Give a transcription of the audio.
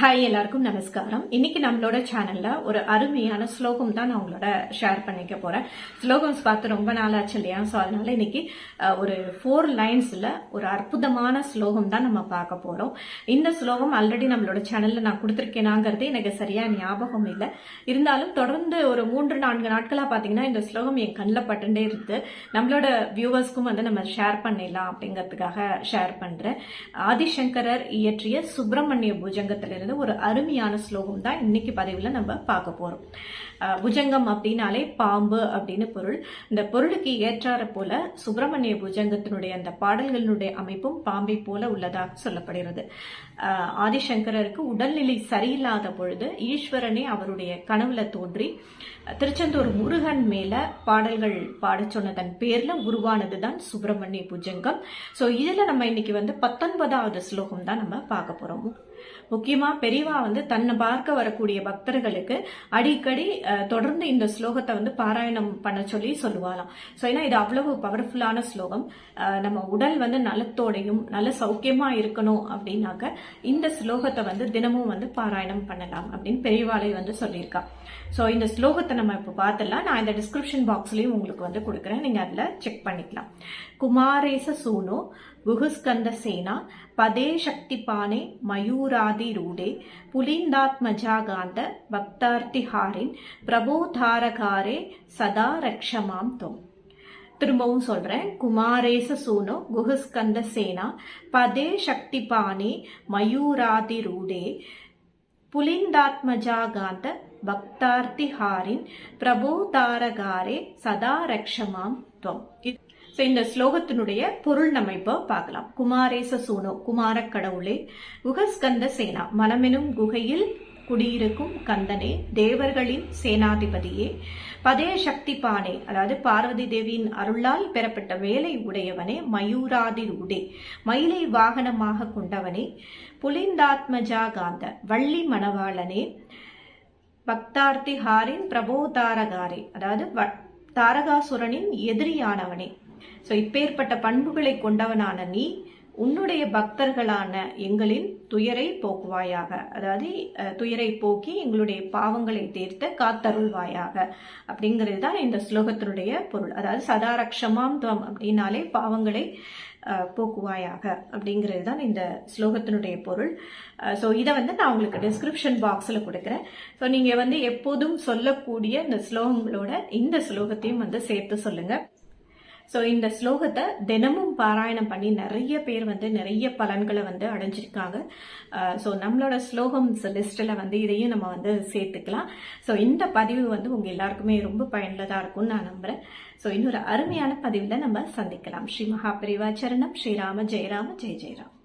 Hi எல்லாருக்கும் நமஸ்காரம். இன்னைக்கு நம்மளோட சேனல்ல ஒரு அருமையான ஸ்லோகம் தான் நான் உங்களோட ஷேர் பண்ணிக்க போறேன். ஸ்லோகம்ஸ் பார்த்து ரொம்ப நாள் ஆச்சு இல்லையா? ஸோ அதனால இன்னைக்கு ஒரு ஃபோர் லைன்ஸ்ல ஒரு அற்புதமான ஸ்லோகம் தான் நம்ம பார்க்க போறோம். இந்த ஸ்லோகம் ஆல்ரெடி நம்மளோட சேனல்ல நான் கொடுத்துருக்கேனாங்கிறது எனக்கு சரியா ஞாபகம் இல்லை. இருந்தாலும் தொடர்ந்து ஒரு மூன்று நான்கு நாட்களா பாத்தீங்கன்னா இந்த ஸ்லோகம் என் கண்ணில் பட்டுண்டே இருந்து நம்மளோட வியூவர்ஸ்க்கும் வந்து நம்ம ஷேர் பண்ணிடலாம் அப்படிங்கிறதுக்காக ஷேர் பண்றேன். ஆதிசங்கரர் இயற்றிய சுப்பிரமணிய பூஜங்கத்திலிருந்து ஒரு அருமையான ஸ்லோகம் தான் இன்னைக்கு பதிவில் நம்ம பார்க்க போறோம். புஜங்கம் அப்படின்னாலே பாம்பு அப்படின்னு பொருள். இந்த பொருளுக்கு ஏற்றாற போல சுப்பிரமணிய புஜங்கத்தினுடைய அந்த பாடல்களினுடைய அமைப்பும் பாம்பை போல உள்ளதாக சொல்லப்படுகிறது. ஆதிசங்கரருக்கு உடல்நிலை சரியில்லாத பொழுது ஈஸ்வரனே அவருடைய கனவுல தோன்றி திருச்செந்தூர் முருகன் மேல பாடல்கள் பாட சொன்னதன் பேர்ல உருவானதுதான் சுப்பிரமணிய புஜங்கம். சோ இதுல நம்ம இன்னைக்கு வந்து பத்தொன்பதாவது ஸ்லோகம் தான் நம்ம பார்க்க போறோம். முக்கியமா பெரியவா வந்து தன்னை பார்க்க வரக்கூடிய பக்தர்களுக்கு அடிக்கடி தொடர்ந்து இந்த ஸ்லோகத்தை வந்து பாராயணம் பண்ண சொல்லி சொல்லுவாராம் ஸோ ஏன்னா இது அவ்வளவு பவர்ஃபுல்லான ஸ்லோகம். நம்ம உடல் வந்து நலத்தோடையும் நல்ல சௌக்கியமா இருக்கணும் அப்படின்னாக்க இந்த ஸ்லோகத்தை வந்து தினமும் வந்து பாராயணம் பண்ணலாம் அப்படின்னு பெரியவாளை வந்து சொல்லியிருக்கா. ஸோ இந்த ஸ்லோகத்தை நம்ம இப்போ பார்த்துடலாம். நான் இந்த டிஸ்கிரிப்ஷன் பாக்ஸ்லயும் உங்களுக்கு வந்து கொடுக்குறேன். நீங்க அதில் செக் பண்ணிக்கலாம். குமாரேச சூனோ குகுஸ்கந்த சேனா பதே சக்திபானே மயூராதி ரூடே புலிந்தாத்மஜாகாந்த பக்தார்த்திஹாரின் பிரபோதாரகாரே சதா ரக்ஷமாம் தோம் திரும்பவும் சொல்றேன். குமாரேச சூனோ குஹஸ்கந்த சேனா பதே சக்திபானே மயூராதி ரூடே புலிந்தாத்மஜாகாந்த பக்தார்த்திஹாரின் பிரபோதாரகாரே சதா ரக்ஷமாம் துவம். ஸோ இந்த ஸ்லோகத்தினுடைய பொருள் நம்ம இப்போ பார்க்கலாம். குமாரேச சூனோ குமார கடவுளே குகஸ்கந்த சேனா மனமெனும் குகையில் குடியிருக்கும் கந்தனே தேவர்களின் சேனாதிபதியே பதே சக்தி பானே அதாவது பார்வதி தேவியின் அருளால் பெறப்பட்ட வேலை உடையவனே மயூராதி உடே மயிலை வாகனமாக கொண்டவனே புலிந்தாத்மஜா காந்த வள்ளி மணவாளனே பக்தார்த்திஹாரின் பிரபோதாரகாரே அதாவது வ- தாரகாசுரனின் எதிரியானவனே. ஸோ இப்பேற்பட்ட பண்புகளை கொண்டவனான நீ உன்னுடைய பக்தர்களான எங்களின் துயரை போக்குவாயாக. அதாவது துயரை போக்கி எங்களுடைய பாவங்களை தீர்த்த காத்தருள்வாயாக. அப்படிங்கிறது தான் இந்த ஸ்லோகத்தினுடைய பொருள். அதாவது சதாரக்ஷமாம் துவம் அப்படின்னாலே பாவங்களை போக்குவாயாக. அப்படிங்கிறது தான் இந்த ஸ்லோகத்தினுடைய பொருள். ஸோ இதை வந்து நான் உங்களுக்கு டிஸ்கிரிப்ஷன் பாக்ஸில் கொடுக்குறேன். ஸோ நீங்கள் வந்து எப்போதும் சொல்லக்கூடிய இந்த ஸ்லோகங்களோட இந்த ஸ்லோகத்தையும் வந்து சேர்த்து சொல்லுங்கள் ஸோ இந்த ஸ்லோகத்தை தினமும் பாராயணம் பண்ணி நிறைய பேர் வந்து நிறைய பலன்களை வந்து அடைஞ்சிருக்காங்க. ஸோ நம்மளோட ஸ்லோகம்ஸ் லிஸ்ட்டில் வந்து இதையும் நம்ம வந்து சேர்த்துக்கலாம். ஸோ இந்த பதிவு வந்து உங்கள் எல்லாருக்குமே ரொம்ப பயனுள்ளதாக இருக்கும்னு நான் நம்புகிறேன் ஸோ இன்னொரு அருமையான பதிவில் நம்ம சந்திக்கலாம். ஸ்ரீ மகாபிரிவாச்சரணம். சரணம் ஸ்ரீராம ஜெயராம ஜெய ஜெயராம்